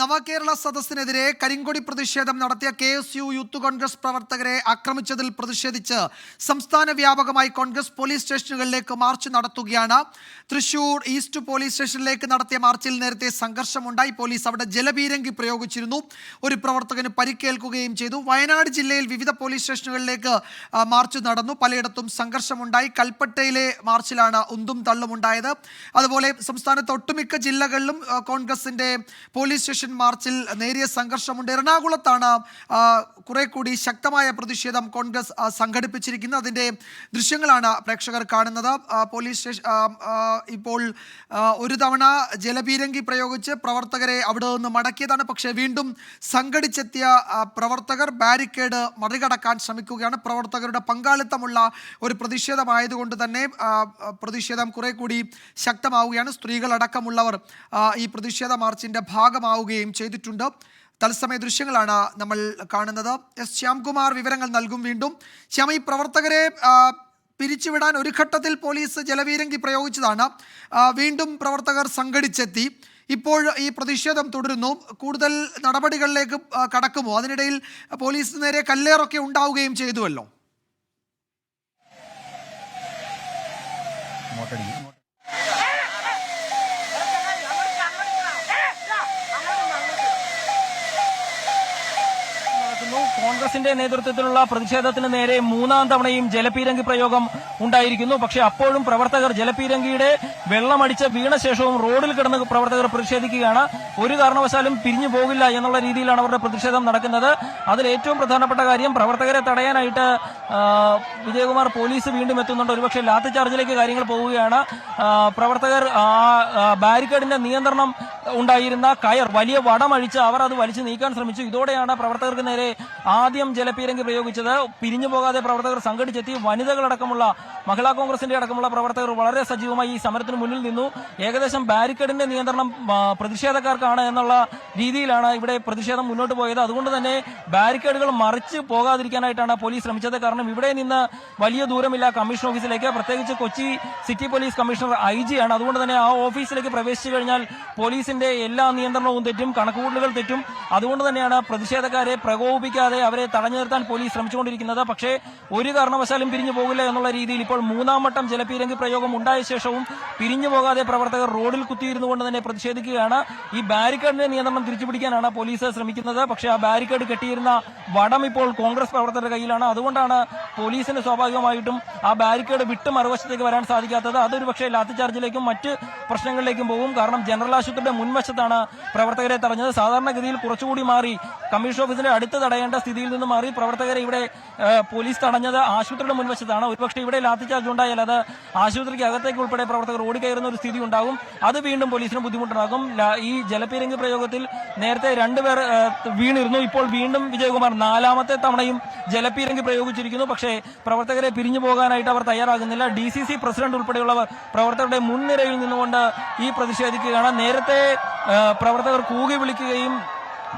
നവകേരള സദസ്സിനെതിരെ കരിങ്കൊടി പ്രതിഷേധം നടത്തിയ K S U youth Congress പ്രവർത്തകരെ ആക്രമിച്ചതിൽ പ്രതിഷേധിച്ച് സംസ്ഥാന വ്യാപകമായി കോൺഗ്രസ് പോലീസ് സ്റ്റേഷനുകളിലേക്ക് മാർച്ച് നടത്തുകയാണ്. തൃശൂർ ഈസ്റ്റ് പോലീസ് സ്റ്റേഷനിലേക്ക് നടത്തിയ മാർച്ചിൽ നേരത്തെ സംഘർഷമുണ്ടായി. പോലീസ് അവിടെ ജലപീരങ്കി പ്രയോഗിച്ചിരുന്നു. ഒരു പ്രവർത്തകന് പരിക്കേൽക്കുകയും ചെയ്തു. വയനാട് ജില്ലയിൽ വിവിധ പോലീസ് സ്റ്റേഷനുകളിലേക്ക് മാർച്ച് നടന്നു. പലയിടത്തും സംഘർഷമുണ്ടായി. കൽപ്പറ്റയിലെ മാർച്ചിലാണ് ഉന്തും തള്ളും ഉണ്ടായത് അതുപോലെ സംസ്ഥാനത്ത് ഒട്ടുമിക്ക ജില്ലകളിലും കോൺഗ്രസിന്റെ പോലീസ് സ്റ്റേഷൻ മാർച്ചിൽ നേരിയ സംഘർഷമുണ്ട്. എറണാകുളത്താണ് കുറെ കൂടി ശക്തമായ പ്രതിഷേധം കോൺഗ്രസ് സംഘടിപ്പിച്ചിരിക്കുന്നത്. അതിന്റെ ദൃശ്യങ്ങളാണ് പ്രേക്ഷകർ കാണുന്നത്. പോലീസ് സ്റ്റേഷൻ ഇപ്പോൾ ഒരു തവണ ജലപീരങ്കി പ്രയോഗിച്ച് പ്രവർത്തകരെ അവിടെ നിന്ന് മടക്കിയതാണ്. പക്ഷേ വീണ്ടും സംഘടിച്ചെത്തിയ പ്രവർത്തകർ ബാരിക്കേഡ് മറികടക്കാൻ ശ്രമിക്കുകയാണ്. പ്രവർത്തകരുടെ പങ്കാളിത്തമുള്ള ഒരു പ്രതിഷേധമായതുകൊണ്ട് തന്നെ പ്രതിഷേധം കുറെ കൂടി ശക്തമാവുകയാണ്. സ്ത്രീകളടക്കമുള്ളവർ ഈ പ്രതിഷേധ മാർച്ചിന്റെ ഭാഗമാവുകയും ചെയ്തിട്ടുണ്ട്. തത്സമയ ദൃശ്യങ്ങളാണ് നമ്മൾ കാണുന്നത്. എസ് ശ്യാംകുമാർ വിവരങ്ങൾ നൽകും വീണ്ടും. ശ്യാം ഈ പ്രവർത്തകരെ പിരിച്ചുവിടാൻ ഒരു ഘട്ടത്തിൽ പോലീസ് ജലവീരങ്കി പ്രയോഗിച്ചതാണ്. വീണ്ടും പ്രവർത്തകർ സംഘടിച്ചെത്തി. ഇപ്പോൾ ഈ പ്രതിഷേധം തുടരുന്നു. കൂടുതൽ നടപടികളിലേക്ക് കടക്കുമോ? അതിനിടയിൽ പോലീസിന് നേരെ കല്ലേറൊക്കെ ഉണ്ടാവുകയും ചെയ്തുവല്ലോ. കോൺഗ്രസിന്റെ നേതൃത്വത്തിലുള്ള പ്രതിഷേധത്തിന് നേരെ മൂന്നാം തവണയും ജലപീരങ്കി പ്രയോഗം ഉണ്ടായിരിക്കുന്നു. പക്ഷേ അപ്പോഴും പ്രവർത്തകർ ജലപീരങ്കിയുടെ വെള്ളമടിച്ച വീണ ശേഷവും റോഡിൽ കിടന്ന് പ്രവർത്തകർ പ്രതിഷേധിക്കുകയാണ്. ഒരു കാരണവശാലും പിരിഞ്ഞു പോകില്ല എന്നുള്ള രീതിയിലാണ് അവരുടെ പ്രതിഷേധം നടക്കുന്നത്. അതിൽ ഏറ്റവും പ്രധാനപ്പെട്ട കാര്യം പ്രവർത്തകരെ തടയാനായിട്ട് വിജയകുമാർ പോലീസ് വീണ്ടും എത്തുന്നുണ്ട്. ഒരുപക്ഷെ ലാത്തി ചാർജിലേക്ക് കാര്യങ്ങൾ പോവുകയാണ്. പ്രവർത്തകർ ബാരിക്കേഡിന്റെ നിയന്ത്രണം ഉണ്ടായിരുന്ന കയർ വലിയ വടമഴിച്ച് അവർ അത് വലിച്ചു നീക്കാൻ ശ്രമിച്ചു. ഇതോടെയാണ് പ്രവർത്തകർക്ക് നേരെ ആദ്യം ജലപീരങ്കി പ്രയോഗിച്ചത്. പിരിഞ്ഞു പോകാതെ പ്രവർത്തകർ സംഘടിച്ചെത്തി. വനിതകളടക്കമുള്ള മഹിളാ കോൺഗ്രസിന്റെ അടക്കമുള്ള പ്രവർത്തകർ വളരെ സജീവമായി ഈ സമരത്തിന് മുന്നിൽ നിന്നു. ഏകദേശം ബാരിക്കേഡിന്റെ നിയന്ത്രണം പ്രതിഷേധക്കാർക്കാണ് എന്നുള്ള രീതിയിലാണ് ഇവിടെ പ്രതിഷേധം മുന്നോട്ട് പോയത്. അതുകൊണ്ട് തന്നെ ബാരിക്കേഡുകൾ മറിച്ച് പോകാതിരിക്കാനായിട്ടാണ് പോലീസ് ശ്രമിച്ചത്. കാരണം ഇവിടെ നിന്ന് വലിയ ദൂരമില്ല. കമ്മീഷൻ ഓഫീസിലേക്ക് പ്രത്യേകിച്ച് കൊച്ചി സിറ്റി പോലീസ് കമ്മീഷണർ ഐ ആണ്. അതുകൊണ്ട് തന്നെ ആ ഓഫീസിലേക്ക് പ്രവേശിച്ചു കഴിഞ്ഞാൽ പോലീസിന്റെ എല്ലാ നിയന്ത്രണവും തെറ്റും കണക്കുകൂട്ടലുകൾ തെറ്റും. അതുകൊണ്ട് തന്നെയാണ് പ്രതിഷേധക്കാരെ പ്രകോപിപ്പിക്കാതെ അവരെ തടഞ്ഞു നിർത്താൻ പോലീസ് ശ്രമിച്ചുകൊണ്ടിരിക്കുന്നത്. പക്ഷേ ഒരു കാരണവശാലും പിരിഞ്ഞു പോകില്ല എന്നുള്ള രീതിയിൽ ഇപ്പോൾ മൂന്നാം വട്ടം ജലപീരങ്കി പ്രയോഗം ഉണ്ടായ ശേഷവും പിരിഞ്ഞു പോകാതെ പ്രവർത്തകർ റോഡിൽ കുത്തിയിരുന്നു കൊണ്ട് തന്നെ പ്രതിഷേധിക്കുകയാണ്. ഈ ബാരിക്കേഡിന്റെ നിയന്ത്രണം തിരിച്ചുപിടിക്കാനാണ് പോലീസ് ശ്രമിക്കുന്നത്. പക്ഷേ ആ ബാരിക്കേഡ് കെട്ടിയിരുന്ന വടം ഇപ്പോൾ കോൺഗ്രസ് പ്രവർത്തകരുടെ കയ്യിലാണ്. അതുകൊണ്ടാണ് പോലീസിന് സ്വാഭാവികമായിട്ടും ആ ബാരിക്കേഡ് വിട്ട് മറുവശത്തേക്ക് വരാൻ സാധിക്കാത്തത്. അതൊരു പക്ഷേ ലാത്തിചാർജിലേക്കും മറ്റ് പ്രശ്നങ്ങളിലേക്കും പോകും. കാരണം ജനറൽ ആശുപത്രിയുടെ മുൻവശത്താണ് പ്രവർത്തകരെ തടഞ്ഞത്. സാധാരണഗതിയിൽ കുറച്ചുകൂടി മാറി കമ്മീഷൻ ഓഫീസിന്റെ അടുത്ത് തടയേണ്ട സ്ഥിതിയിൽ നിന്ന് മാറി പ്രവർത്തകരെ ഇവിടെ പോലീസ് തടഞ്ഞത് ആശുപത്രിയുടെ മുൻവശത്താണ്. ഒരുപക്ഷെ ഇവിടെ ലാത്തിച്ചാർജ് ഉണ്ടായാൽ അത് ആശുപത്രിക്ക് അകത്തേക്ക് ഉൾപ്പെടെ പ്രവർത്തകർ ഓടിക്കയറുന്ന ഒരു സ്ഥിതി ഉണ്ടാകും. അത് വീണ്ടും പോലീസിന് ബുദ്ധിമുട്ടുണ്ടാകും. ഈ ജലപീരങ്കി പ്രയോഗത്തിൽ നേരത്തെ രണ്ടുപേർ വീണിരുന്നു. ഇപ്പോൾ വീണ്ടും വിജയകുമാർ നാലാമത്തെ തവണയും ജലപീരങ്കി പ്രയോഗിച്ചിരിക്കുന്നു. പക്ഷേ പ്രവർത്തകരെ പിരിഞ്ഞു പോകാനായിട്ട് അവർ തയ്യാറാകുന്നില്ല. ഡി സി സി പ്രസിഡന്റ് ഉൾപ്പെടെയുള്ളവർ പ്രവർത്തകരുടെ മുൻനിരയിൽ നിന്നുകൊണ്ട് ഈ പ്രതിഷേധിക്കുകയാണ്. നേരത്തെ പ്രവർത്തകർ കൂകി വിളിക്കുകയും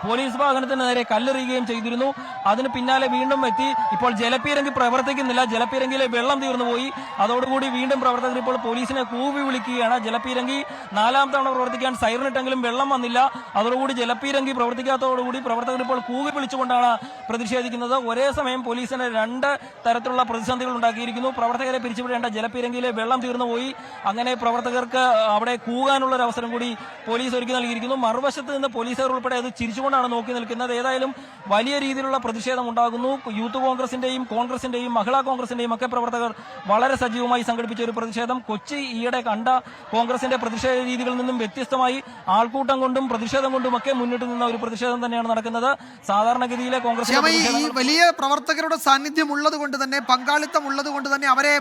പോലീസ് വാഹനത്തിന് നേരെ കല്ലെറിയുകയും ചെയ്തിരുന്നു. അതിന് പിന്നാലെ വീണ്ടും എത്തി. ഇപ്പോൾ ജലപീരങ്കി പ്രവർത്തിക്കുന്നില്ല. ജലപീരങ്കിയിലെ വെള്ളം തീർന്നുപോയി അതോടുകൂടി വീണ്ടും പ്രവർത്തകർ ഇപ്പോൾ പോലീസിനെ കൂവി വിളിക്കുകയാണ്. ജലപീരങ്കി നാലാം തവണ പ്രവർത്തിക്കാൻ സൈറനിട്ടെങ്കിലും വെള്ളം വന്നില്ല. അതോടുകൂടി ജലപീരങ്കി പ്രവർത്തിക്കാത്തതോടുകൂടി പ്രവർത്തകർ ഇപ്പോൾ കൂവി വിളിച്ചുകൊണ്ടാണ് പ്രതിഷേധിക്കുന്നത്. ഒരേ സമയം പോലീസിന് രണ്ട് തരത്തിലുള്ള പ്രതിസന്ധികൾ ഉണ്ടാക്കിയിരിക്കുന്നു. പ്രവർത്തകരെ പിരിച്ചുവിടേണ്ട ജലപീരങ്കിയിലെ വെള്ളം തീർന്നുപോയി അങ്ങനെ പ്രവർത്തകർക്ക് അവിടെ കൂകാനുള്ള ഒരു അവസരം കൂടി പോലീസ് ഒരുക്കി നൽകിയിരിക്കുന്നു. മറുവശത്ത് നിന്ന് പോലീസുകാർ ഉൾപ്പെടെ അത് ചിരിച്ചുകൊണ്ടാണ് നോക്കി നിൽക്കുന്നത്. ഏതായാലും വലിയ രീതിയിലുള്ള പ്രതിഷേധം ഉണ്ടാകുന്നു. യൂത്ത് കോൺഗ്രസിന്റെയും കോൺഗ്രസിന്റെയും മഹിളാ കോൺഗ്രസിന്റെയും ഒക്കെ പ്രവർത്തകർ വളരെ സജീവമായി സംഘടിപ്പിച്ച ഒരു പ്രതിഷേധം. കൊച്ചി ഈയിടെ കണ്ട കോൺഗ്രസിന്റെ പ്രതിഷേധ രീതികളിൽ നിന്നും വ്യത്യസ്തമായി ആൾക്കൂട്ടം കൊണ്ടും പ്രതിഷേധം കൊണ്ടും ഒക്കെ മുന്നിട്ട് നിന്ന ഒരു പ്രതിഷേധം തന്നെയാണ് നടക്കുന്നത്. സാധാരണഗതിയിലെ കോൺഗ്രസ് വലിയ പ്രവർത്തകരുടെ സാന്നിധ്യം ഉള്ളത് കൊണ്ട് തന്നെ പങ്കാളിത്തം ഉള്ളത് കൊണ്ട് തന്നെ അവരെ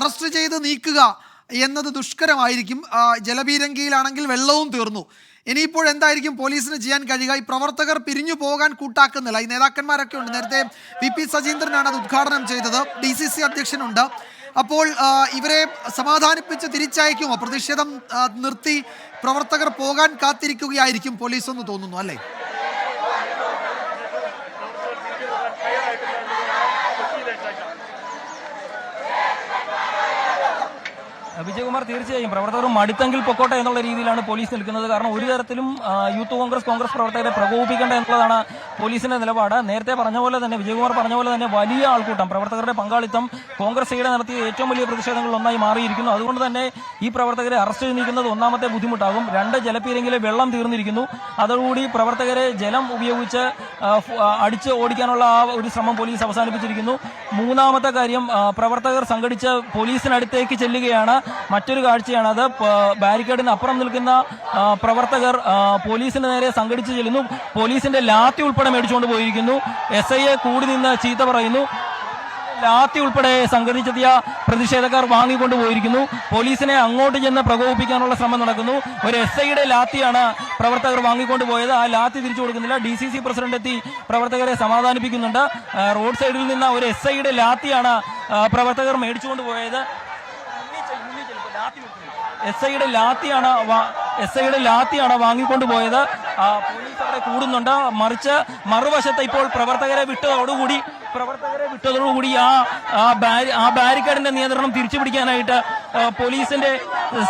അറസ്റ്റ് ചെയ്ത് നീക്കുക എന്നത് ദുഷ്കരമായിരിക്കും. ജലപീരങ്കിയിലാണെങ്കിൽ വെള്ളവും തീർന്നു. ഇനിയിപ്പോൾ എന്തായിരിക്കും പോലീസിന് ചെയ്യാൻ കഴിയുക? ഈ പ്രവർത്തകർ പിരിഞ്ഞു പോകാൻ കൂട്ടാക്കുന്നില്ല. ഈ നേതാക്കന്മാരൊക്കെ ഉണ്ട്. നേരത്തെ വി പി സജീന്ദ്രനാണ് അത് ഉദ്ഘാടനം ചെയ്തത്. ഡി സി സി അധ്യക്ഷനുണ്ട്. അപ്പോൾ ഇവരെ സമാധാനിപ്പിച്ച് തിരിച്ചയക്കുമോ? പ്രതിഷേധം നിർത്തി പ്രവർത്തകർ പോകാൻ കാത്തിരിക്കുകയായിരിക്കും പോലീസ് എന്ന് തോന്നുന്നു അല്ലേ? വിജയകുമാർ തീർച്ചയായും പ്രവർത്തകർ മടുത്തെങ്കിൽ പൊക്കോട്ടെ എന്നുള്ള രീതിയിലാണ് പോലീസ് നിൽക്കുന്നത്. കാരണം ഒരു തരത്തിലും യൂത്ത് കോൺഗ്രസ് കോൺഗ്രസ് പ്രവർത്തകരെ പ്രകോപിപ്പിക്കേണ്ട എന്നുള്ളതാണ് പോലീസിന്റെ നിലപാട്. നേരത്തെ പറഞ്ഞ പോലെ തന്നെ വിജയകുമാർ പറഞ്ഞ പോലെ തന്നെ വലിയ ആൾക്കൂട്ടം പ്രവർത്തകരുടെ പങ്കാളിത്തം കോൺഗ്രസ് ഈടെ നടത്തിയ ഏറ്റവും വലിയ പ്രതിഷേധങ്ങളിൽ ഒന്നായി മാറിയിരിക്കുന്നു. അതുകൊണ്ട് തന്നെ ഈ പ്രവർത്തകരെ അറസ്റ്റ് നീക്കുന്നത് ഒന്നാമത്തെ ബുദ്ധിമുട്ടാകും. രണ്ട് ജലപീരങ്കിലെ വെള്ളം തീർന്നിരിക്കുന്നു. അതോടുകൂടി പ്രവർത്തകരെ ജലം ഉപയോഗിച്ച് അടിച്ച് ഓടിക്കാനുള്ള ആ ഒരു ശ്രമം പോലീസ് അവസാനിപ്പിച്ചിരിക്കുന്നു. മൂന്നാമത്തെ കാര്യം പ്രവർത്തകർ സംഘടിച്ച് പോലീസിനടുത്തേക്ക് ചെല്ലുകയാണ്. മറ്റൊരു കാഴ്ചയാണ് അത്. ബാരിക്കേഡിന് അപ്പുറം നിൽക്കുന്ന പ്രവർത്തകർ പോലീസിന് നേരെ സംഘടിച്ച് ചെല്ലുന്നു. പോലീസിന്റെ ലാത്തി ഉൾപ്പെടെ മേടിച്ചുകൊണ്ട് പോയിരിക്കുന്നു. എസ് ഐയെ കൂടി നിന്ന് ചീത്ത പറയുന്നു. ലാത്തി ഉൾപ്പെടെ സംഘടിച്ചെത്തിയ പ്രതിഷേധക്കാർ വാങ്ങിക്കൊണ്ട് പോയിരിക്കുന്നു. പോലീസിനെ അങ്ങോട്ട് ചെന്ന് പ്രകോപിപ്പിക്കാനുള്ള ശ്രമം നടക്കുന്നു. ഒരു എസ് ഐയുടെ ലാത്തിയാണ് പ്രവർത്തകർ വാങ്ങിക്കൊണ്ട് പോയത്. ആ ലാത്തി തിരിച്ചു കൊടുക്കുന്നില്ല. ഡി സി സി പ്രസിഡന്റ് എത്തി പ്രവർത്തകരെ സമാധാനിപ്പിക്കുന്നുണ്ട്. റോഡ് സൈഡിൽ നിന്ന് ഒരു എസ് ഐയുടെ ലാത്തിയാണ് പ്രവർത്തകർ മേടിച്ചുകൊണ്ട് പോയത്. എസ് ഐയുടെ ലാത്തിയാണ് എസ് ഐയുടെ ലാത്തിയാണ് വാങ്ങിക്കൊണ്ടുപോയത്. പോലീസ് അവിടെ കൂടുന്നുണ്ട്. മറിച്ച് മറുവശത്ത് ഇപ്പോൾ പ്രവർത്തകരെ വിട്ടതോടുകൂടി പ്രവർത്തകരെ വിട്ടതോടുകൂടി ആ ആ ബാരി ആ ബാരിക്കേഡിന്റെ നിയന്ത്രണം തിരിച്ചു പിടിക്കാനായിട്ട് പോലീസിന്റെ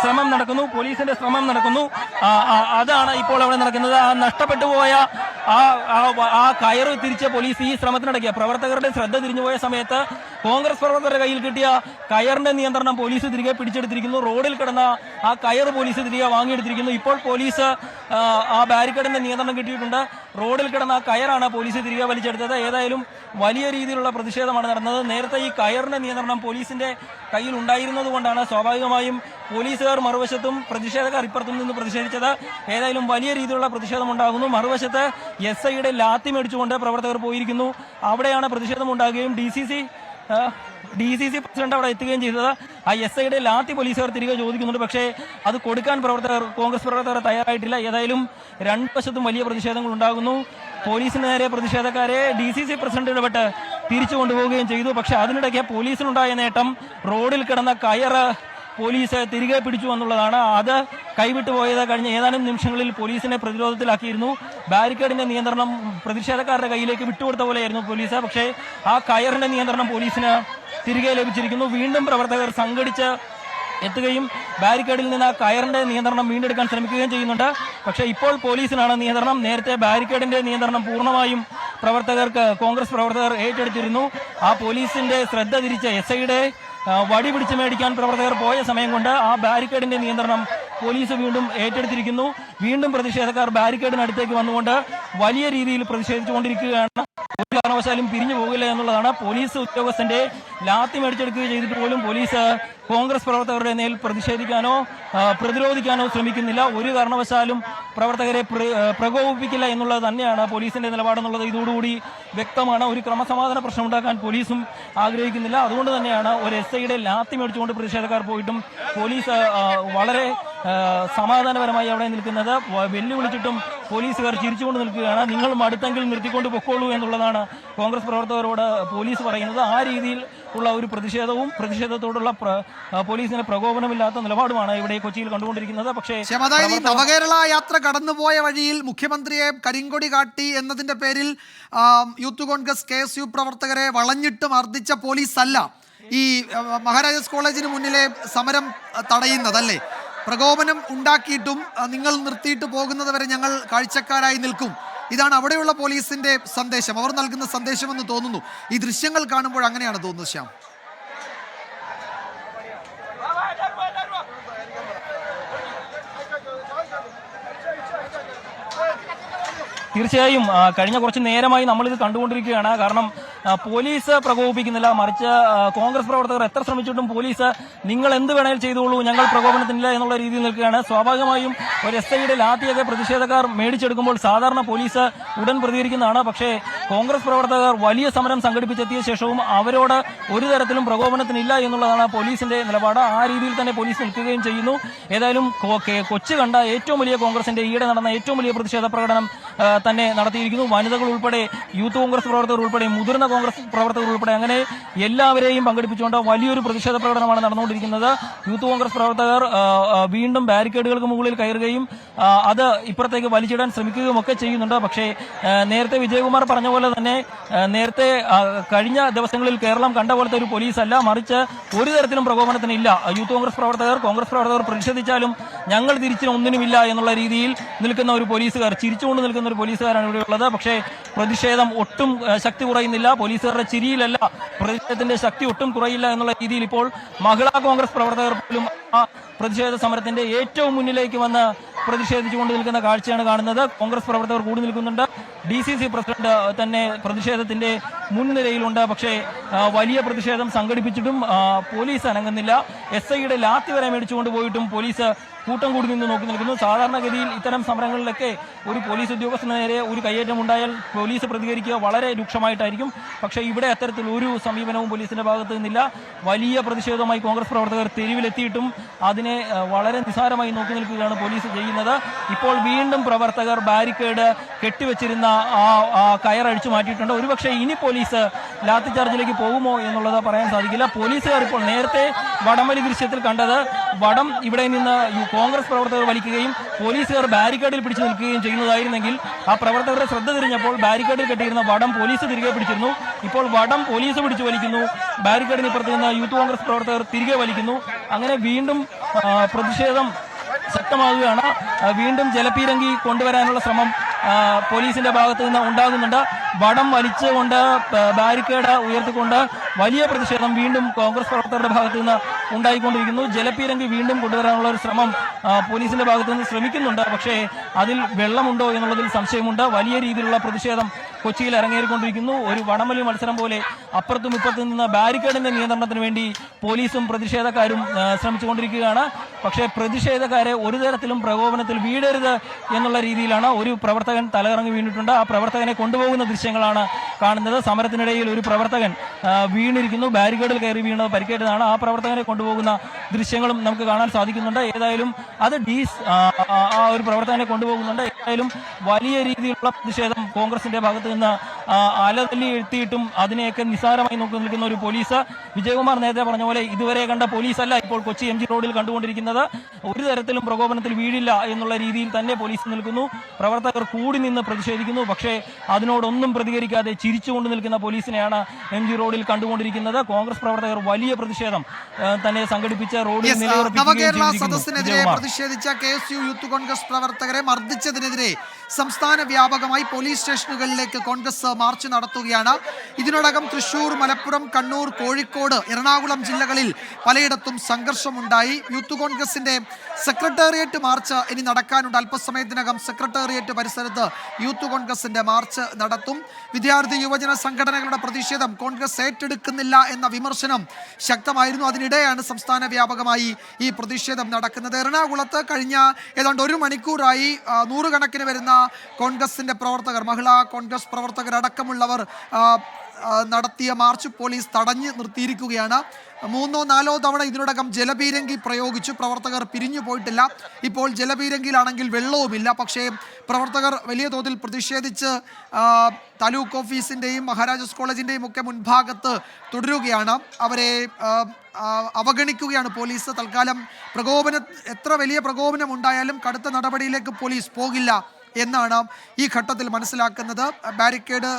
ശ്രമം നടക്കുന്നു. പോലീസിന്റെ ശ്രമം നടക്കുന്നു. അതാണ് ഇപ്പോൾ അവിടെ നടക്കുന്നത്. ആ നഷ്ടപ്പെട്ടു പോയ ആ ആ- കയറ് തിരിച്ച പോലീസ് ഈ ശ്രമത്തിനിടയ്ക്ക് പ്രവർത്തകരുടെ ശ്രദ്ധ തിരിഞ്ഞുപോയ സമയത്ത് കോൺഗ്രസ് പ്രവർത്തകരുടെ കയ്യിൽ കിട്ടിയ കയറിന്റെ നിയന്ത്രണം പോലീസ് തിരികെ പിടിച്ചെടുത്തിരിക്കുന്നു. റോഡിൽ കിടന്ന ആ കയർ പോലീസ് തിരികെ വാങ്ങിയെടുത്തിരിക്കുന്നു. ഇപ്പോൾ പോലീസ് ആ ബാരിക്കേഡിന്റെ നിയന്ത്രണം കിട്ടിയിട്ടുണ്ട്. റോഡിൽ കിടന്ന ആ കയറാണ് പോലീസ് തിരികെ വലിച്ചെടുത്തത്. ഏതായാലും വലിയ രീതിയിലുള്ള പ്രതിഷേധമാണ് നടന്നത്. നേരത്തെ ഈ കയറിന്റെ നിയന്ത്രണം പോലീസിന്റെ കയ്യിൽ ഉണ്ടായിരുന്നത് കൊണ്ടാണ് സ്വാഭാവികമായും പോലീസുകാർ മറുവശത്തും പ്രതിഷേധക്കാർ ഇപ്പുറത്തും നിന്ന് പ്രതിഷേധിച്ചത്. ഏതായാലും വലിയ രീതിയിലുള്ള പ്രതിഷേധം ഉണ്ടാകുന്നു മറുവശത്ത് എസ് ഐയുടെ ലാത്തി മേടിച്ചുകൊണ്ട് പ്രവർത്തകർ പോയിരിക്കുന്നു. അവിടെയാണ് പ്രതിഷേധം ഉണ്ടാകുകയും D D C C president അവിടെ എത്തുകയും ചെയ്തത്. ആ എസ് ഐയുടെ ലാത്തി പോലീസുകാർ തിരികെ ചോദിക്കുന്നുണ്ട്. പക്ഷേ അത് കൊടുക്കാൻ പ്രവർത്തകർ കോൺഗ്രസ് പ്രവർത്തകർ തയ്യാറായിട്ടില്ല. ഏതായാലും രണ്ട് വശത്തും വലിയ പ്രതിഷേധങ്ങൾ ഉണ്ടാകുന്നു. പോലീസിന് നേരെ പ്രതിഷേധക്കാരെ ഡി സി സി പ്രസിഡന്റ് ഇടപെട്ട് തിരിച്ചു കൊണ്ടുപോവുകയും ചെയ്തു. പക്ഷേ അതിനിടയ്ക്ക് പോലീസിനുണ്ടായ നേട്ടം റോഡിൽ കിടന്ന കയറ് പോലീസ് തിരികെ പിടിച്ചു എന്നുള്ളതാണ്. അത് കൈവിട്ടു പോയത് കഴിഞ്ഞ ഏതാനും നിമിഷങ്ങളിൽ പോലീസിനെ പ്രതിരോധത്തിലാക്കിയിരുന്നു. ബാരിക്കേഡിന്റെ നിയന്ത്രണം പ്രതിഷേധക്കാരുടെ കയ്യിലേക്ക് വിട്ടുകൊടുത്ത പോലെയായിരുന്നു പോലീസ്. പക്ഷേ ആ കയറിന്റെ നിയന്ത്രണം പോലീസിന് തിരികെ ലഭിച്ചിരിക്കുന്നു. വീണ്ടും പ്രവർത്തകർ സംഘടിച്ച് എത്തുകയും ബാരിക്കേഡിൽ നിന്ന് ആ കയറിന്റെ നിയന്ത്രണം വീണ്ടെടുക്കാൻ ശ്രമിക്കുകയും ചെയ്യുന്നുണ്ട്. പക്ഷേ ഇപ്പോൾ പോലീസിനാണ് നിയന്ത്രണം. നേരത്തെ ബാരിക്കേഡിന്റെ നിയന്ത്രണം പൂർണമായും പ്രവർത്തകർക്ക് കോൺഗ്രസ് പ്രവർത്തകർ ഏറ്റെടുത്തിരുന്നു. ആ പോലീസിന്റെ ശ്രദ്ധ തിരിച്ച് എസ് ഐയുടെ വടി പിടിച്ച് മേടിക്കാൻ പ്രവർത്തകർ പോയ സമയം കൊണ്ട് ആ ബാരിക്കേഡിന്റെ നിയന്ത്രണം പോലീസ് വീണ്ടും ഏറ്റെടുത്തിരിക്കുന്നു. വീണ്ടും പ്രതിഷേധക്കാർ ബാരിക്കേഡിനടുത്തേക്ക് വന്നുകൊണ്ട് വലിയ രീതിയിൽ പ്രതിഷേധിച്ചുകൊണ്ടിരിക്കുകയാണ്. ഒരു കാരണവശാലും പിരിഞ്ഞു പോകില്ല എന്നുള്ളതാണ് പോലീസ് ഉദ്യോഗസ്ഥന്റെ ലാത്തി മേടിച്ചെടുക്കുകയും ചെയ്തിട്ട് പോലും പോലീസ് കോൺഗ്രസ് പ്രവർത്തകരുടെ മേൽ പ്രതിഷേധിക്കാനോ പ്രതിരോധിക്കാനോ ശ്രമിക്കുന്നില്ല. ഒരു കാരണവശാലും പ്രവർത്തകരെ പ്രകോപിപ്പിക്കില്ല എന്നുള്ളത് തന്നെയാണ് പോലീസിന്റെ നിലപാടെന്നുള്ളത്. ഇതോടുകൂടി വ്യക്തമാണ്. ഒരു ക്രമസമാധാന പ്രശ്നം ഉണ്ടാക്കാൻ പോലീസും ആഗ്രഹിക്കുന്നില്ല. അതുകൊണ്ട് തന്നെയാണ് ഒരു എസ് ഐയുടെ ലാത്തി മേടിച്ചുകൊണ്ട് പ്രതിഷേധക്കാർ പോയിട്ടും പോലീസ് വളരെ സമാധാനപരമായി അവിടെ നിൽക്കുന്നത്. വെല്ലുവിളിച്ചിട്ടും പോലീസുകാർ ചിരിച്ചുകൊണ്ട് നിൽക്കുകയാണ്. നിങ്ങൾ മടുത്തെങ്കിൽ നിർത്തിക്കൊണ്ട് പൊക്കോളൂ എന്നുള്ളതാണ് കോൺഗ്രസ് പ്രവർത്തകരോട് പോലീസ് പറയുന്നത്. ആ രീതിയിൽ ഉള്ള ഒരു പ്രതിഷേധവും പ്രതിഷേധത്തോടുള്ള പോലീസിന്റെ പോലീസിന് പ്രകോപനമില്ലാത്ത നിലപാടുമാണ് ഇവിടെ കൊച്ചിയിൽ കണ്ടുകൊണ്ടിരിക്കുന്നത്. പക്ഷേ നവകേരള യാത്ര കടന്നുപോയ വഴിയിൽ മുഖ്യമന്ത്രിയെ കരിങ്കൊടി കാട്ടി എന്നതിന്റെ പേരിൽ youth Congress K S U പ്രവർത്തകരെ വളഞ്ഞിട്ട് മർദ്ദിച്ച പോലീസ് അല്ല ഈ മഹാരാജാസ് കോളേജിന് മുന്നിലെ സമരം തടയുന്നതല്ലേ? പ്രകോപനം ഉണ്ടാക്കിയിട്ടും നിങ്ങൾ നിർത്തിയിട്ട് പോകുന്നത് വരെ ഞങ്ങൾ കാഴ്ചക്കാരായി നിൽക്കും. ഇതാണ് അവിടെയുള്ള പോലീസിന്റെ സന്ദേശം. അവർ നൽകുന്ന സന്ദേശമെന്ന് തോന്നുന്നു. ഈ ദൃശ്യങ്ങൾ കാണുമ്പോൾ അങ്ങനെയാണ് തോന്നുന്നത് ശ്യാം. തീർച്ചയായും കഴിഞ്ഞ കുറച്ച് നേരമായി നമ്മളിത് കണ്ടുകൊണ്ടിരിക്കുകയാണ്. കാരണം പോലീസ് പ്രകോപിപ്പിക്കുന്നില്ല മറിച്ച് കോൺഗ്രസ് പ്രവർത്തകർ എത്ര ശ്രമിച്ചിട്ടും പോലീസ് നിങ്ങൾ എന്ത് വേണേലും ചെയ്തോളൂ ഞങ്ങൾ പ്രകോപനത്തിനില്ല എന്നുള്ള രീതിയിൽ നിൽക്കുകയാണ്. സ്വാഭാവികമായും ഒരു എസ് ഐയുടെ ലാത്തിയൊക്കെ പ്രതിഷേധക്കാർ മേടിച്ചെടുക്കുമ്പോൾ സാധാരണ പോലീസ് ഉടൻ പ്രതികരിക്കുന്നതാണ്. പക്ഷേ കോൺഗ്രസ് പ്രവർത്തകർ വലിയ സമരം സംഘടിപ്പിച്ചെത്തിയ ശേഷവും അവരോട് ഒരു തരത്തിലും പ്രകോപനത്തിനില്ല എന്നുള്ളതാണ് പോലീസിന്റെ നിലപാട്. ആ രീതിയിൽ തന്നെ പോലീസ് നിൽക്കുകയും ചെയ്യുന്നു. ഏതായാലും കൊച്ചു കണ്ട ഏറ്റവും വലിയ കോൺഗ്രസിന്റെ ഈയിടെ നടന്ന ഏറ്റവും വലിയ പ്രതിഷേധ പ്രകടനം തന്നെ നടത്തിയിരിക്കുന്നു. വനിതകൾ ഉൾപ്പെടെ യൂത്ത് കോൺഗ്രസ് പ്രവർത്തകർ ഉൾപ്പെടെ മുതിർന്ന കോൺഗ്രസ് പ്രവർത്തകർ ഉൾപ്പെടെ. അങ്ങനെ എല്ലാവരെയും പങ്കെടുപ്പിച്ചുകൊണ്ട് വലിയൊരു പ്രതിഷേധ പ്രകടനമാണ് നടന്നുകൊണ്ടിരിക്കുന്നത്. യൂത്ത് കോൺഗ്രസ് പ്രവർത്തകർ വീണ്ടും ബാരിക്കേഡുകൾക്ക് മുകളിൽ കയറുകയും അത് ഇപ്പുറത്തേക്ക് വലിച്ചിടാൻ ശ്രമിക്കുകയും ഒക്കെ ചെയ്യുന്നുണ്ട്. പക്ഷേ നേരത്തെ വിജയകുമാർ പറഞ്ഞ പോലെ തന്നെ നേരത്തെ കഴിഞ്ഞ ദിവസങ്ങളിൽ കേരളം കണ്ട പോലത്തെ ഒരു പോലീസ് അല്ല മറിച്ച് ഒരു തരത്തിലും പ്രകോപനത്തിനില്ല. യൂത്ത് കോൺഗ്രസ് പ്രവർത്തകർ കോൺഗ്രസ് പ്രവർത്തകർ പ്രതിഷേധിച്ചാലും ഞങ്ങൾ തിരിച്ചിന് ഒന്നിനുമില്ല എന്നുള്ള രീതിയിൽ നിൽക്കുന്ന ഒരു പോലീസുകാർ ചിരിച്ചുകൊണ്ട് നിൽക്കുന്ന ഒരു പോലീസുകാരാണ് ഇവിടെയുള്ളത്. പക്ഷേ പ്രതിഷേധം ഒട്ടും ശക്തി കുറയുന്നില്ല. പോലീസുകാരുടെ ചിരിയിലല്ല. പ്രതിഷേധത്തിന്റെ ശക്തി ഒട്ടും കുറയില്ല എന്നുള്ള രീതിയിൽ ഇപ്പോൾ മഹിളാ കോൺഗ്രസ് പ്രവർത്തകർ പോലും ആ പ്രതിഷേധ സമരത്തിന്റെ ഏറ്റവും മുന്നിലേക്ക് വന്ന് പ്രതിഷേധിച്ചുകൊണ്ട് നിൽക്കുന്ന കാഴ്ചയാണ് കാണുന്നത്. കോൺഗ്രസ് പ്രവർത്തകർ കൂടി നിൽക്കുന്നുണ്ട്. ഡി സി സി പ്രസിഡന്റ് തന്നെ പ്രതിഷേധത്തിന്റെ മുൻനിരയിലുണ്ട്. പക്ഷേ വലിയ പ്രതിഷേധം സംഘടിപ്പിച്ചിട്ടും പോലീസ് അനങ്ങുന്നില്ല. എസ് ഐയുടെ ലാത്തി വരെ മേടിച്ചുകൊണ്ട് പോയിട്ടും പോലീസ് കൂട്ടം കൂടി നിന്ന് നോക്കി നിൽക്കുന്നു. സാധാരണഗതിയിൽ ഇത്തരം സമരങ്ങളിലൊക്കെ ഒരു പോലീസ് ഉദ്യോഗസ്ഥന് നേരെ ഒരു കയ്യേറ്റം ഉണ്ടായാൽ പോലീസ് പ്രതികരിക്കുക വളരെ രൂക്ഷമായിട്ടായിരിക്കും. പക്ഷേ ഇവിടെ അത്തരത്തിൽ ഒരു സമീപനവും പോലീസിന്റെ ഭാഗത്തു നിന്നില്ല. വലിയ പ്രതിഷേധവുമായി കോൺഗ്രസ് പ്രവർത്തകർ തെരുവിലെത്തിയിട്ടും അതിനെ വളരെ നിസ്സാരമായി നോക്കി നിൽക്കുകയാണ് പോലീസ് ചെയ്യുന്നത് ഇപ്പോൾ വീണ്ടും പ്രവർത്തകർ ബാരിക്കേഡ് കെട്ടിവെച്ചിരുന്ന ആ കയറടിച്ചു മാറ്റിയിട്ടുണ്ട്. ഒരുപക്ഷെ ഇനി പോലീസ് ലാത്തി ചാർജിലേക്ക് പോകുമോ എന്നുള്ളത് പറയാൻ സാധിക്കില്ല. പോലീസുകാർ ഇപ്പോൾ നേരത്തെ വടംവലി ദൃശ്യത്തിൽ കണ്ടത് വടം ഇവിടെ നിന്ന് കോൺഗ്രസ് പ്രവർത്തകർ വലിക്കുകയും പോലീസുകാർ ബാരിക്കേഡിൽ പിടിച്ചു നിൽക്കുകയും ചെയ്യുന്നതായിരുന്നെങ്കിൽ ആ പ്രവർത്തകരുടെ ശ്രദ്ധ തിരിഞ്ഞപ്പോൾ ബാരിക്കേഡിൽ കെട്ടിയിരുന്ന വടം പോലീസ് തിരികെ പിടിച്ചിരുന്നു. ഇപ്പോൾ വടം പോലീസ് പിടിച്ചു വലിക്കുന്നു. ബാരിക്കേഡിന് നിന്ന് യൂത്ത് കോൺഗ്രസ് പ്രവർത്തകർ തിരികെ വലിക്കുന്നു. അങ്ങനെ വീണ്ടും പ്രതിഷേധം ശക്തമാവുകയാണ്. ആ, വീണ്ടും ജലപീരങ്കി കൊണ്ടുവരാനുള്ള ശ്രമം പോലീസിന്റെ ഭാഗത്ത് നിന്ന് ഉണ്ടാകുന്നുണ്ട്. വടം വലിച്ചുകൊണ്ട് ബാരിക്കേഡ് ഉയർത്തിക്കൊണ്ട് വലിയ പ്രതിഷേധം വീണ്ടും കോൺഗ്രസ് പ്രവർത്തകരുടെ ഭാഗത്ത് നിന്ന് ഉണ്ടായിക്കൊണ്ടിരിക്കുന്നു. ജലപീരങ്കി വീണ്ടും കൊണ്ടുവരാനുള്ള ഒരു ശ്രമം പോലീസിന്റെ ഭാഗത്ത് നിന്ന് ശ്രമിക്കുന്നുണ്ട്. പക്ഷേ അതിൽ വെള്ളമുണ്ടോ എന്നുള്ളതിൽ സംശയമുണ്ട്. വലിയ രീതിയിലുള്ള പ്രതിഷേധം കൊച്ചിയിൽ അരങ്ങേറിക്കൊണ്ടിരിക്കുന്നു. ഒരു വടമലി മത്സരം പോലെ അപ്പുറത്തും ഇപ്പുറത്തും നിന്ന് ബാരിക്കേഡിന്റെ നിയന്ത്രണത്തിന് വേണ്ടി പോലീസും പ്രതിഷേധക്കാരും ശ്രമിച്ചുകൊണ്ടിരിക്കുകയാണ്. പക്ഷേ പ്രതിഷേധക്കാരെ ഒരു തരത്തിലും പ്രകോപനത്തിൽ വീടരുത് എന്നുള്ള രീതിയിലാണ് ഒരു പ്രവർത്തകൻ തലകറങ്ങി വീണിട്ടുണ്ട്. ആ പ്രവർത്തകനെ കൊണ്ടുപോകുന്ന ദൃശ്യങ്ങളാണ് കാണുന്നത്. സമരത്തിനിടയിൽ ഒരു പ്രവർത്തകൻ വീണിരിക്കുന്നു. ബാരിക്കേഡിൽ കയറി വീണത് പരിക്കേറ്റതാണ്. ആ പ്രവർത്തകനെ കൊണ്ടുപോകുന്ന ദൃശ്യങ്ങളും നമുക്ക് കാണാൻ സാധിക്കുന്നുണ്ട്. ഏതായാലും അത് ഡീസ് ആ, ഒരു പ്രവർത്തകനെ കൊണ്ടുപോകുന്നുണ്ട്. ഏതായാലും വലിയ രീതിയിലുള്ള പ്രതിഷേധം കോൺഗ്രസിന്റെ ഭാഗത്ത് നിന്ന് അലതല്ലി എത്തിയിട്ടും അതിനെയൊക്കെ നിസ്സാരമായി നോക്കി നിൽക്കുന്ന ഒരു പോലീസ്. വിജയകുമാർ നേരത്തെ പറഞ്ഞ പോലെ ഇതുവരെ കണ്ട പോലീസല്ല. ഇപ്പോൾ കൊച്ചി എം ജി റോഡിൽ കണ്ടുകൊണ്ടിരിക്കുന്നത് ഒരു തരത്തിലും പ്രകോപനത്തിൽ വീഴില്ല എന്നുള്ള രീതിയിൽ തന്നെ പോലീസ് നിൽക്കുന്നു. പ്രവർത്തകർ കൂടി നിന്ന് പ്രതിഷേധിക്കുന്നു. പക്ഷേ അതിനോടൊന്നും പ്രതികരിക്കാതെ ചിരിച്ചുകൊണ്ട് നിൽക്കുന്ന പോലീസിനെയാണ് എം ജി റോഡിൽ കണ്ടുകൊണ്ടിരിക്കുന്നത്. കോൺഗ്രസ് പ്രവർത്തകർ വലിയ പ്രതിഷേധം തന്നെ സംഘടിപ്പിച്ച് റോഡിൽ നവകേരള സദസ്സിനെതിരെ പ്രതിഷേധിച്ച K S U youth Congress പ്രവർത്തകരെ മർദ്ദിച്ചതിനെതിരെ സംസ്ഥാന വ്യാപകമായി പോലീസ് സ്റ്റേഷനുകളിലേക്ക് കോൺഗ്രസ് മാർച്ച് നടത്തുകയാണ്. ഇതിനോടകം തൃശൂർ മലപ്പുറം കണ്ണൂർ കോഴിക്കോട് എറണാകുളം ജില്ലകളിൽ പലയിടത്തും സംഘർഷമുണ്ടായി. യൂത്ത് കോൺഗ്രസിന്റെ സെക്രട്ടേറിയറ്റ് മാർച്ച് ഇനി നടക്കാനുണ്ട്. അല്പസമയത്തിനകം സെക്രട്ടേറിയറ്റ് പരിസരത്ത് യൂത്ത് കോൺഗ്രസിന്റെ മാർച്ച് നടത്തും. വിദ്യാർത്ഥി യുവജന സംഘടനകളുടെ പ്രതിഷേധം കോൺഗ്രസ് ഏറ്റെടുക്കുന്നില്ല എന്ന വിമർശനം ശക്തമായിരുന്നു. അതിനിടെയാണ് സംസ്ഥാന വ്യാപകമായി ഈ പ്രതിഷേധം നടക്കുന്നത്. എറണാകുളത്ത് കഴിഞ്ഞ ഏതാണ്ട് ഒരു മണിക്കൂറായി നൂറുകണക്കിന് വരുന്ന കോൺഗ്രസിന്റെ പ്രവർത്തകർ മഹിളാ കോൺഗ്രസ് പ്രവർത്തകരടക്കമുള്ളവർ നടത്തിയ മാർച്ച് പോലീസ് തടഞ്ഞു നിർത്തിയിരിക്കുകയാണ്. മൂന്നോ നാലോ തവണ ഇതിനോടകം ജലപീരങ്കി പ്രയോഗിച്ചു. പ്രവർത്തകർ പിരിഞ്ഞു പോയിട്ടില്ല. ഇപ്പോൾ ജലപീരങ്കിയിലാണെങ്കിൽ വെള്ളവുമില്ല. പക്ഷേ പ്രവർത്തകർ വലിയ തോതിൽ പ്രതിഷേധിച്ച് താലൂക്ക് ഓഫീസിന്റെയും മഹാരാജാസ് കോളേജിന്റെയും ഒക്കെ മുൻഭാഗത്ത് തുടരുകയാണ്. അവരെ അവഗണിക്കുകയാണ് പോലീസ്. തൽക്കാലം പ്രകോപന എത്ര വലിയ പ്രകോപനം ഉണ്ടായാലും കടുത്ത നടപടിയിലേക്ക് പോലീസ് പോകില്ല. എന്നാണ് ഈ ഘട്ടത്തിൽ മനസ്സിലാക്കുന്നത്. ബാരിക്കേഡ്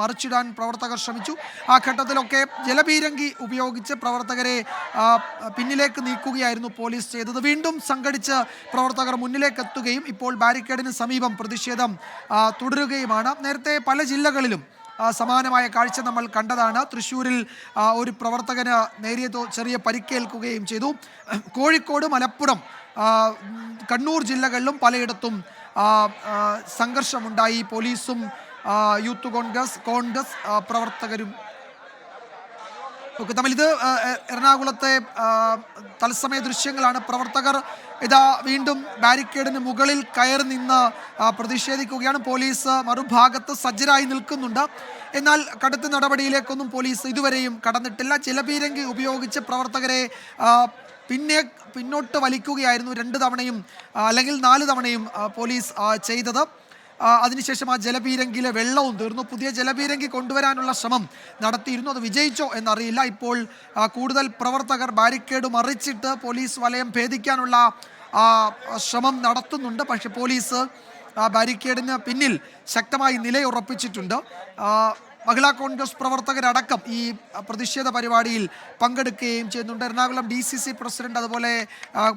മറിച്ചിടാൻ പ്രവർത്തകർ ശ്രമിച്ചു. ആ ഘട്ടത്തിലൊക്കെ ജലപീരങ്കി ഉപയോഗിച്ച് പ്രവർത്തകരെ പിന്നിലേക്ക് നീക്കുകയായിരുന്നു പോലീസ് ചെയ്തത്. വീണ്ടും സംഘടിച്ച് പ്രവർത്തകർ മുന്നിലേക്ക് എത്തുകയും ഇപ്പോൾ ബാരിക്കേഡിന് സമീപം പ്രതിഷേധം തുടരുകയുമാണ്. നേരത്തെ പല ജില്ലകളിലും സമാനമായ കാഴ്ച നമ്മൾ കണ്ടതാണ്. തൃശ്ശൂരിൽ ഒരു പ്രവർത്തകന് നേരിയ ചെറിയ പരിക്കേൽക്കുകയും ചെയ്തു. കോഴിക്കോട് മലപ്പുറം കണ്ണൂർ ജില്ലകളിലും പലയിടത്തും സംഘർഷമുണ്ടായി. പോലീസും യൂത്ത് കോൺഗ്രസ് കോൺഗ്രസ് പ്രവർത്തകരും ഓക്കെ തമ്മിൽ. ഇത് എറണാകുളത്തെ തത്സമയ ദൃശ്യങ്ങളാണ്. പ്രവർത്തകർ ഇതാ വീണ്ടും ബാരിക്കേഡിന് മുകളിൽ കയറി നിന്ന് പ്രതിഷേധിക്കുകയാണ്. പോലീസ് മറുഭാഗത്ത് സജ്ജരായി നിൽക്കുന്നുണ്ട്. എന്നാൽ കടുത്ത നടപടിയിലേക്കൊന്നും പോലീസ് ഇതുവരെയും കടന്നിട്ടില്ല. ജലപീരങ്കി ഉപയോഗിച്ച് പ്രവർത്തകരെ പിന്നെ പിന്നോട്ട് വലിക്കുകയായിരുന്നു രണ്ട് തവണയും അല്ലെങ്കിൽ നാല് തവണയും പോലീസ് ചെയ്തത്. അതിനുശേഷം ആ ജലപീരങ്കിയിലെ വെള്ളവും തീർന്നു. പുതിയ ജലപീരങ്കി കൊണ്ടുവരാനുള്ള ശ്രമം നടത്തിയിരുന്നു. അത് വിജയിച്ചോ എന്നറിയില്ല. ഇപ്പോൾ കൂടുതൽ പ്രവർത്തകർ ബാരിക്കേഡ് മറിച്ചിട്ട് പോലീസ് വലയം ഭേദിക്കാനുള്ള ശ്രമം നടത്തുന്നുണ്ട്. പക്ഷേ പോലീസ് ബാരിക്കേഡിന് പിന്നിൽ ശക്തമായി നിലയുറപ്പിച്ചിട്ടുണ്ട്. മഹിളാ കോൺഗ്രസ് പ്രവർത്തകരടക്കം ഈ പ്രതിഷേധ പരിപാടിയിൽ പങ്കെടുക്കുകയും ചെയ്യുന്നുണ്ട്. Ernakulam D C C president അതുപോലെ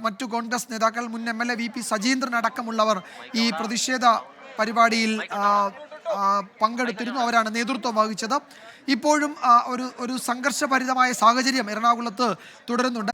മറ്റു കോൺഗ്രസ് നേതാക്കൾ മുൻ M L A V P Sajeendran അടക്കമുള്ളവർ ഈ പ്രതിഷേധ പരിപാടിയിൽ പങ്കെടുത്തിരുന്നു. അവരാണ് നേതൃത്വം വഹിച്ചത്. ഇപ്പോഴും ഒരു ഒരു സംഘർഷഭരിതമായ സാഹചര്യം എറണാകുളത്ത് തുടരുന്നുണ്ട്.